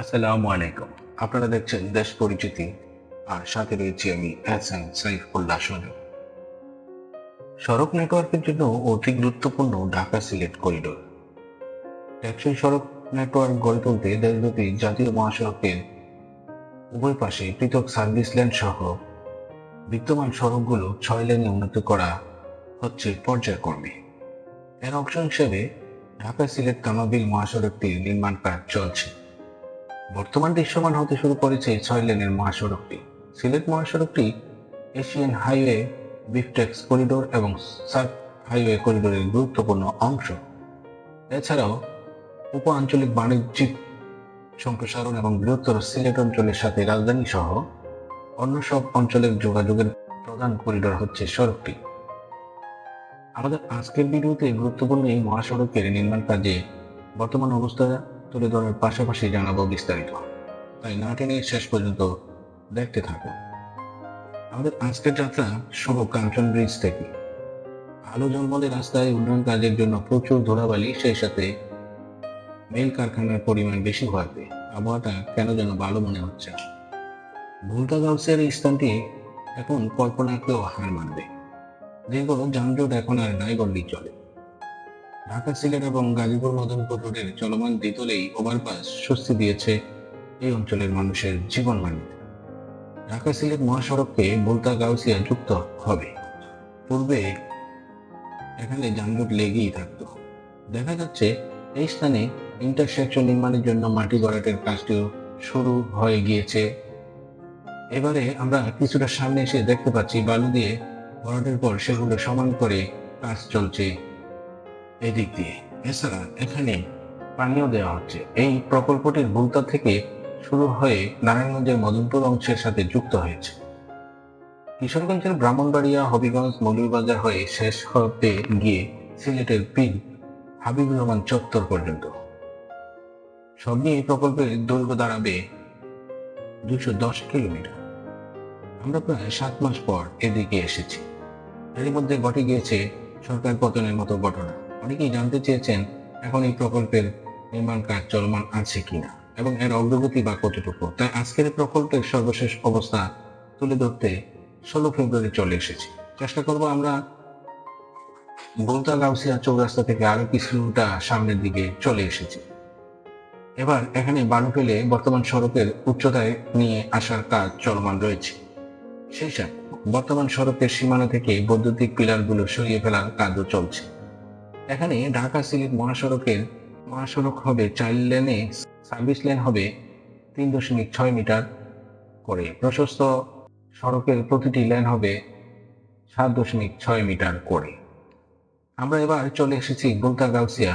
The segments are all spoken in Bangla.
আসসালামু আলাইকুম। আপনারা দেখছেন দেশ পরিচিতি, আর সাথে রয়েছি আমি এস এম সাইফুল্লাহ সজু সড়ক নেটওয়ার্কের জন্য অতি গুরুত্বপূর্ণ ঢাকা সিলেট করিডোর টেকসই সড়ক নেটওয়ার্ক গড়ে তুলতে দেশব্যাপী জাতীয় মহাসড়কের উভয় পাশে পৃথক সার্ভিস লেন সহ বিদ্যমান সড়কগুলো ছয় লেনে উন্নত করা হচ্ছে পর্যায়ক্রমে। এর অংশ হিসেবে ঢাকা সিলেট তামাবিল মহাসড়কটির নির্মাণ কাজ চলছে। বর্তমান দৃশ্যমান হতে শুরু করেছে ছয় লেনের মহাসড়কটি। সিলেট মহাসড়কটি এশিয়ান হাইওয়ে, বিফটেক্স করিডোর এবং সার্ক হাইওয়ে করিডোরের গুরুত্বপূর্ণ অংশ। এছাড়াও উপ আঞ্চলিক বাণিজ্যিক সম্প্রসারণ এবং বৃহত্তর সিলেট অঞ্চলের সাথে রাজধানী সহ অন্য সব অঞ্চলের যোগাযোগের প্রধান করিডোর হচ্ছে সড়কটি। আমাদের আজকের ভিডিওতে গুরুত্বপূর্ণ এই মহাসড়কের নির্মাণ কাজে বর্তমান অবস্থা তুলে ধরার পাশাপাশি জানাব বিস্তারিত। তাই না টেনে শেষ পর্যন্ত দেখতে থাকুন। আমাদের আজকের যাত্রা শুভ কাঞ্চন ব্রিজ থেকে। আলো জন্মদের রাস্তায় উন্নয়ন কাজের জন্য প্রচুর ধুলাবালি সেই সাথে মেল কারখানার পরিমাণ বেশি হওয়াতে আবহাওয়াটা কেন যেন ভালো মনে হচ্ছে না। ভুলতা গাউসের এই স্থানটি এখন কল্পনাকেও হার মানবে। যেগুলো যানজট এখন আর নাই বললেই চলে। ঢাকা সিলেট এবং গাজীপুর মদনপুর চলমান দ্বিতলেই ওভারপাস স্বস্তি দিয়েছে এই অঞ্চলের মানুষের জীবন মানিতে ঢাকা সিলেট মহাসড়ককে বলতা গাউসিয়া যুক্ত হবে। পূর্বে এখানে যানজট লেগেই থাকতো। দেখা যাচ্ছে এই স্থানে ইন্টারসেকশন নির্মাণের জন্য মাটি গড়াটের কাজটিও শুরু হয়ে গিয়েছে। এবারে আমরা কিছুটা সামনে এসে দেখতে পাচ্ছি বালু দিয়ে ভরাটের পর সেগুলো সমান করে কাজ চলছে এদিক দিয়ে। এছাড়া এখানে পানীয় দেওয়া হচ্ছে। এই প্রকল্পটির ভুলতা থেকে শুরু হয়ে নারায়ণগঞ্জের মদনপুর অংশের সাথে যুক্ত হয়েছে। কিশোরগঞ্জের ব্রাহ্মণবাড়িয়া, হবিগঞ্জ, মৌলভীবাজার হয়ে শেষ হতে গিয়ে সিলেটের পীর হাবিবুর রহমান চত্বর পর্যন্ত। সব নিয়ে এই প্রকল্পের দৈর্ঘ্য দাঁড়াবে দুশো দশ কিলোমিটার। আমরা প্রায় সাত মাস পর এদিকে এসেছি। এর মধ্যে ঘটে গিয়েছে সরকার পতনের মতো ঘটনা। অনেকেই জানতে চেয়েছেন এখন এই প্রকল্পের নির্মাণ কাজ চলমান আছে কিনা এবং এর অগ্রগতি বা কতটুকু। তাই আজকের প্রকল্পের সর্বশেষ অবস্থা তুলে ধরতে ষোলো ফেব্রুয়ারি চলে এসেছি। চেষ্টা করব আমরা গোলতা গাউসিয়া চৌরাস্তা থেকে আরও কিছুটা সামনের দিকে চলে এসেছি। এবার এখানে বালু ফেলে বর্তমান সড়কের উচ্চতায় নিয়ে আসার কাজ চলমান রয়েছে। সেই সাথে বর্তমান সড়কের সীমানা থেকে বৈদ্যুতিক পিলারগুলো সরিয়ে ফেলার কাজও চলছে। এখানে ঢাকা সিলেট মহাসড়কের মহাসড়ক হবে চার লেনে সার্ভিস লেন হবে তিন দশমিক ছয় মিটার করে। প্রশস্ত সড়কের প্রতিটি লেন হবে সাত দশমিক ছয় মিটার করে। আমরা এবার চলে এসেছি গুলতা গাউসিয়া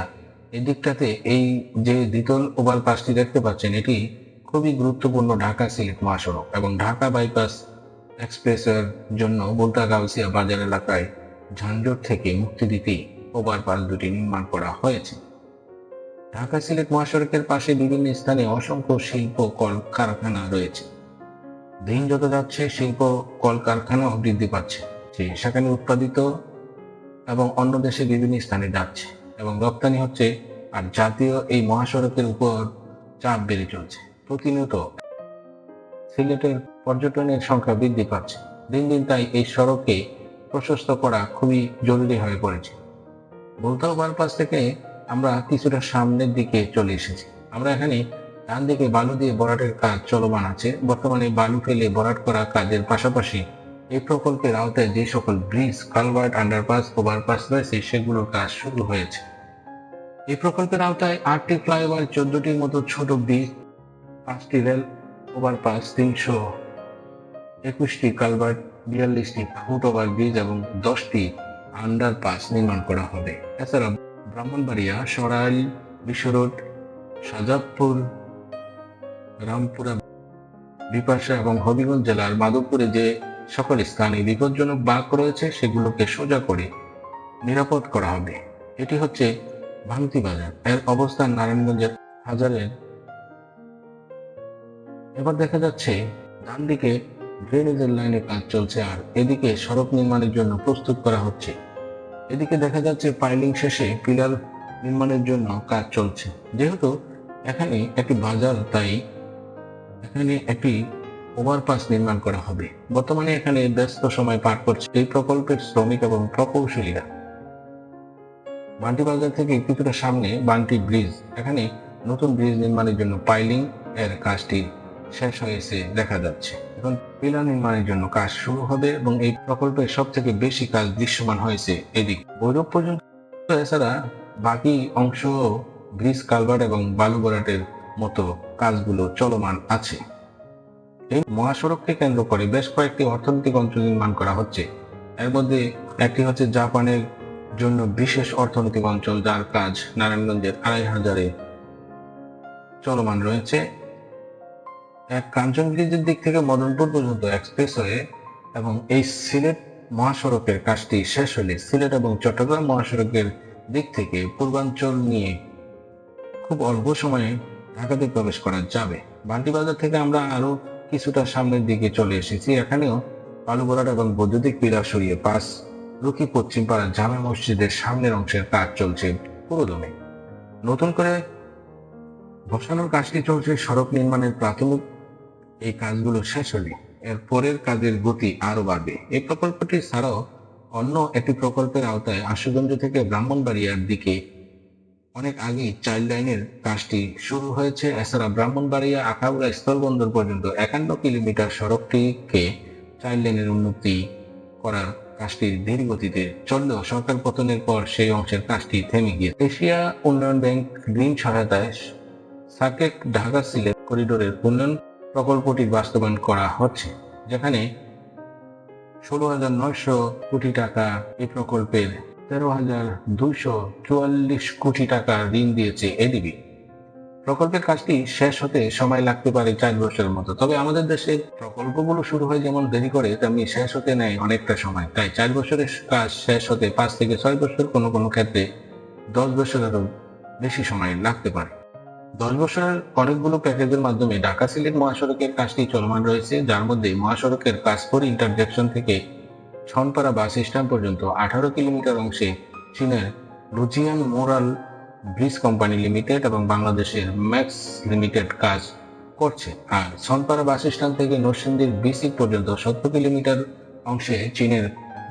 এই দিকটাতে এই যে দ্বিতল ওভার পাসটি দেখতে পাচ্ছেন, এটি খুবই গুরুত্বপূর্ণ ঢাকা সিলেট মহাসড়ক এবং ঢাকা বাইপাস এক্সপ্রেসের জন্য গুলতা গাউসিয়া বাজার এলাকায় ঝাঞ্ঝট থেকে মুক্তি দিতেই ওভারপাস দুটি নির্মাণ করা হয়েছে। ঢাকা সিলেট মহাসড়কের পাশে বিভিন্ন স্থানে অসংখ্য শিল্প কল কারখানা রয়েছে। দিন যত যাচ্ছে, শিল্প কল কারখানাও বৃদ্ধি পাচ্ছে, যে সেখানে উৎপাদিত এবং অন্য দেশে বিভিন্ন স্থানে যাচ্ছে এবং রপ্তানি হচ্ছে, আর জাতীয় এই মহাসড়কের উপর চাপ বেড়ে চলছে, প্রতিনিয়ত। সিলেটের পর্যটনের সংখ্যা বৃদ্ধি পাচ্ছে। দিন দিন তাই এই সড়ককে প্রশস্ত করা খুবই জরুরি হয়ে পড়েছে। বলতাও বারপাস থেকে আমরা কিছুটা সামনের দিকে চলে এসেছি। আমরা এখানে ডান দিকে বালু দিয়ে বরাটের কাজ চলমান আছে। বর্তমানে বালু ফেলে বরাট করা কাজের পাশাপাশি এই প্রকল্পের আওতায় যে সকল ব্রিজ, কালভার্ট, আন্ডারপাস ওভারপাস রয়েছে, সেগুলোর কাজ শুরু হয়েছে। এই প্রকল্পের আওতায় আটটি ফ্লাইওভার, চোদ্দটির মতো ছোট ব্রিজ, পাঁচটি রেল, ওভারপাস, তিনশো একুশটি কালভার্ট, বিয়াল্লিশটি ফুট ওভার ব্রিজ এবং দশটি আন্ডারপাস নির্মাণ করা হবে। এছাড়া ব্রাহ্মণবাড়িয়া, সরাইল বিশ্ব রোড সাজাদপুর রামপুরা, বিপাশা এবং হবিগঞ্জ জেলার মাধবপুরে যে সকল স্থানে বিপজ্জনক বাঘ রয়েছে, সেগুলোকে সোজা করে নিরাপদ করা হবে। এটি হচ্ছে ভাঙতি বাজার। এর অবস্থান নারায়ণগঞ্জের হাজারের। এবার দেখা যাচ্ছে ডান দিকে ড্রেনেজের লাইনে কাজ চলছে আর এদিকে সড়ক নির্মাণের জন্য প্রস্তুত করা হচ্ছে। এদিকে দেখা যাচ্ছে পাইলিং শেষে পিলার নির্মাণের জন্য কাজ চলছে। যেহেতু এখানে একটি বাজার, তাই এখানে একটি ওভারপাস নির্মাণ করা হবে। বর্তমানে এখানে ব্যস্ত সময় পার করছে এই প্রকল্পের শ্রমিক এবং প্রকৌশলীরা। বান্টি বাজার থেকে কিছুটা সামনে বান্টি ব্রিজ, এখানে নতুন ব্রিজ নির্মাণের জন্য পাইলিং এর কাজটি শেষ হয়েছে দেখা যাচ্ছে। এখন পিলার নির্মাণের জন্য কাজ শুরু হবে এবং এই প্রকল্পের সব থেকে বেশি কাজ দৃশ্যমান হয়েছে এদিক। বৈরব পর্যন্ত এছাড়া বাকি অংশ ব্রিজ কালভার্ট এবং বালু ভরাটের মতো কাজগুলো চলমান আছে। এই মহাসড়ককে কেন্দ্র করে বেশ কয়েকটি অর্থনৈতিক অঞ্চল নির্মাণ করা হচ্ছে। এর মধ্যে একটি হচ্ছে জাপানের জন্য বিশেষ অর্থনৈতিক অঞ্চল, যার কাজ নারায়ণগঞ্জের আড়াই হাজারে চলমান রয়েছে। কাঞ্চন ব্রিজের দিক থেকে মদনপুর পর্যন্ত এক্সপ্রেসওয়ে এবং এই সিলেট মহাসড়কের কাজটি শেষ হলে সিলেট এবং চট্টগ্রাম মহাসড়কের দিক থেকে পূর্বাঞ্চল নিয়ে খুব অল্প সময়ে ঢাকাতে প্রবেশ করা যাবে। বান্টি বাজার থেকে আমরা আরও কিছুটা সামনের দিকে চলে এসেছি। এখানেও বালুগড়াট এবং বৈদ্যুতিক পিলার সরিয়ে পাশ রুকি পশ্চিম পাড়া জামে মসজিদের সামনের অংশের কাজ চলছে পুরোদমে। নতুন করে বসানোর কাজটি চলছে সড়ক নির্মাণের প্রাথমিক এই কাজগুলো শেষ হলে এর পরের কাজের গতি আরও বাড়বে। এই প্রকল্পটি ছাড়াও অন্য একটি প্রকল্পের আওতায় আশুগঞ্জ থেকে ব্রাহ্মণবাড়িয়ার দিকে অনেক আগেই চাইল্ড লাইনের কাজটি শুরু হয়েছে। এছাড়া ব্রাহ্মণবাড়িয়া আখাউড়া স্থলবন্দর পর্যন্ত একান্ন কিলোমিটার সড়কটিকে চাইল্ড লাইনের উন্নতি করার কাজটি ধীর গতিতে চললেও সরকার পতনের পর সেই অংশের কাজটি থেমে গিয়ে এশিয়া উন্নয়ন ব্যাংক ঋণ সহায়তায় সাকেক ঢাকা সিলেট করিডোরের উন্নয়ন প্রকল্পটি বাস্তবায়ন করা হচ্ছে, যেখানে ষোলো হাজার নয়শো কোটি টাকা এই প্রকল্পের তেরো হাজার দুইশো চুয়াল্লিশ কোটি টাকা ঋণ দিয়েছে এডিবি। প্রকল্পের কাজটি শেষ হতে সময় লাগতে পারে চার বছরের মতো, তবে আমাদের দেশে প্রকল্পগুলো শুরু হয় যেমন দেরি করে, তেমনি শেষ হতে নেয় অনেকটা সময়। তাই চার বছরের কাজ শেষ হতে পাঁচ থেকে ছয় বছর কোনো কোনো ক্ষেত্রে দশ বছরেরও বেশি সময় লাগতে পারে। দশ বছরের অনেকগুলো প্যাকেজের মাধ্যমে ঢাকা সিলেট মহাসড়কের কাজটি চলমান রয়েছে, যার মধ্যে মহাসড়কের কাশপুর ইন্টারজেকশন থেকে ছনপাড়া বাস স্ট্যান্ড পর্যন্ত আঠারো কিলোমিটার অংশে চীনের লুজিয়ান মোরাল ব্রিজ কোম্পানি লিমিটেড এবং বাংলাদেশের ম্যাক্স লিমিটেড কাজ করছে। আর ছনপাড়া বাস স্ট্যান্ড থেকে নরসিংদীর বিসি পর্যন্ত সত্তর কিলোমিটার অংশে চীনের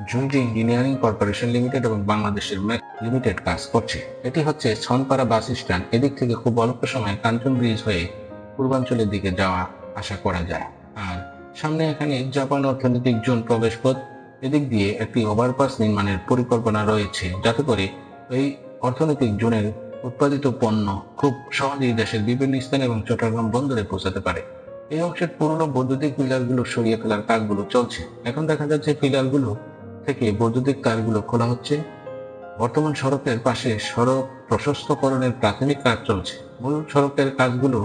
জুইজি ইঞ্জিনিয়ারিং কর্পোরেশন লিমিটেড এবং বাংলাদেশের ম্যাক্স লিমিটেড কাজ করছে। এটি হচ্ছে ছনপাড়া বাস স্ট্যান্ড। এদিক থেকে খুব অল্প সময় কাঞ্চন ব্রিজ হয়ে পূর্বাঞ্চলের দিকে যাওয়া আশা করা যায়। আর সামনে এখানে জাপান অর্থনৈতিক জোন প্রবেশ পথ। এদিক দিয়ে একটি ওভারপাস নির্মাণের পরিকল্পনা রয়েছে, যাতে করে এই অর্থনৈতিক জোনের উৎপাদিত পণ্য খুব সহজেই দেশের বিভিন্ন স্থান এবং চট্টগ্রাম বন্দরে পৌঁছাতে পারে। এই অংশের পুরনো বৈদ্যুতিক পিলারগুলো সরিয়ে ফেলার কাজগুলো চলছে। এখন দেখা যাচ্ছে পিলারগুলো থেকে বৈদ্যুতিক তারগুলো খোলা হচ্ছে। বর্তমান সড়কের পাশে সড়ক প্রশস্তকরণের প্রাথমিক কাজ চলছে। মূল সড়কের কাজগুলো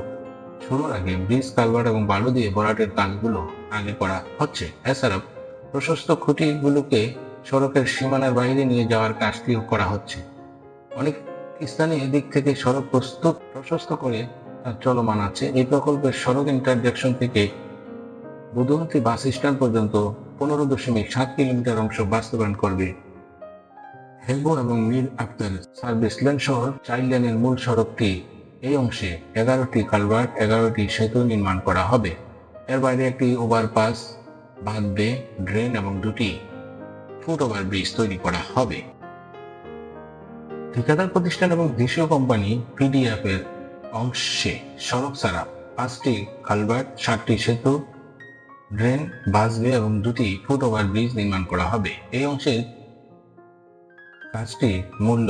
শুরুর আগে ব্রিজ, কালভার্ট এবং বালু দিয়ে বরাটের কাজগুলো আগে করা হচ্ছে। এছাড়া প্রশস্ত খুঁটিগুলোকে সড়কের সীমানার বাইরে নিয়ে যাওয়ার কাজটিও করা হচ্ছে। অনেক স্থানে এদিক থেকে সড়ক প্রস্তুত, প্রশস্ত করে চলমান আছে। এই প্রকল্পের সড়ক ইন্টারজেকশন থেকে বুধন্তি বাস স্ট্যান্ড পর্যন্ত পনেরো দশমিক সাত কিলোমিটার অংশ বাস্তবায়ন করবে। হেলবো এবং মীর আক্তার সার্ভিস লেন সহ চাইল্ড লেনের মূল সড়কটি এই অংশে এগারোটি কালভার্ট, এগারোটি সেতু নির্মাণ করা হবে। এর বাইরে একটি ওভারপাস বাঁধ বে, ড্রেন এবং দুটি ফুট ওভার ব্রিজ তৈরি করা হবে। ঠিকাদার প্রতিষ্ঠান এবং দেশীয় কোম্পানি পিডিএফ এর অংশে সড়ক ছাড়া পাঁচটি কালভার্ট, সাতটি সেতু, ড্রেন বাসবে এবং দুটি ফুট ওভার ব্রিজ নির্মাণ করা হবে। এই অংশে কাজটি মূল্য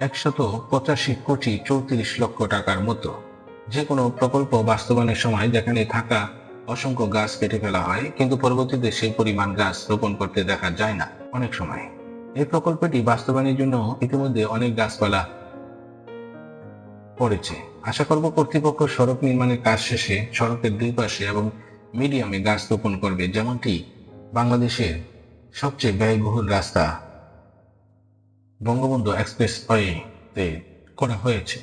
একশত পঁচাশি কোটি চৌত্রিশ লক্ষ টাকার মতো। যে কোনো প্রকল্প বাস্তবায়নের সময় যেখানে থাকা অসংখ্য গাছ কেটে ফেলা হয়, কিন্তু পরবর্তীতে সেই পরিমাণ গাছ রোপণ করতে দেখা যায় না অনেক সময়। এই প্রকল্পটি বাস্তবায়নের জন্য ইতিমধ্যে অনেক গাছপালা পড়েছে। আশা করব কর্তৃপক্ষ সড়ক নির্মাণের কাজ শেষে সড়কের দুই পাশে এবং মিডিয়ামে গাছ রোপণ করবে, যেমনটি বাংলাদেশের সবচেয়ে ব্যয়বহুল রাস্তা। বঙ্গবন্ধু এক্সপ্রেস ওয়েতে করা হয়েছে।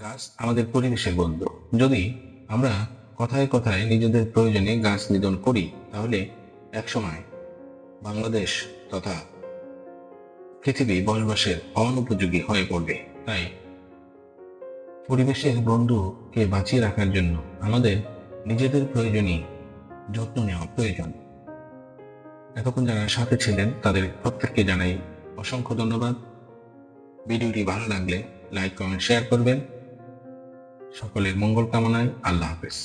গাছ আমাদের পরিবেশের বন্ধু যদি আমরা কথায় কথায় নিজেদের প্রয়োজনে গাছ নিধন করি, তাহলে একসময় বাংলাদেশ তথা পৃথিবী বসবাসের অনুপযোগী হয়ে পড়বে। তাই পরিবেশের বন্ধুকে বাঁচিয়ে রাখার জন্য আমাদের নিজেদের প্রয়োজনই যত্ন নেওয়া প্রয়োজন। এতক্ষণ যারা সাথে ছিলেন, তাদের প্রত্যেককে জানাই অসংখ্য ধন্যবাদ। ভিডিওটি ভালো লাগলে লাইক কমেন্ট শেয়ার করবেন। সকলের মঙ্গল কামনায় আল্লাহ হাফেজ।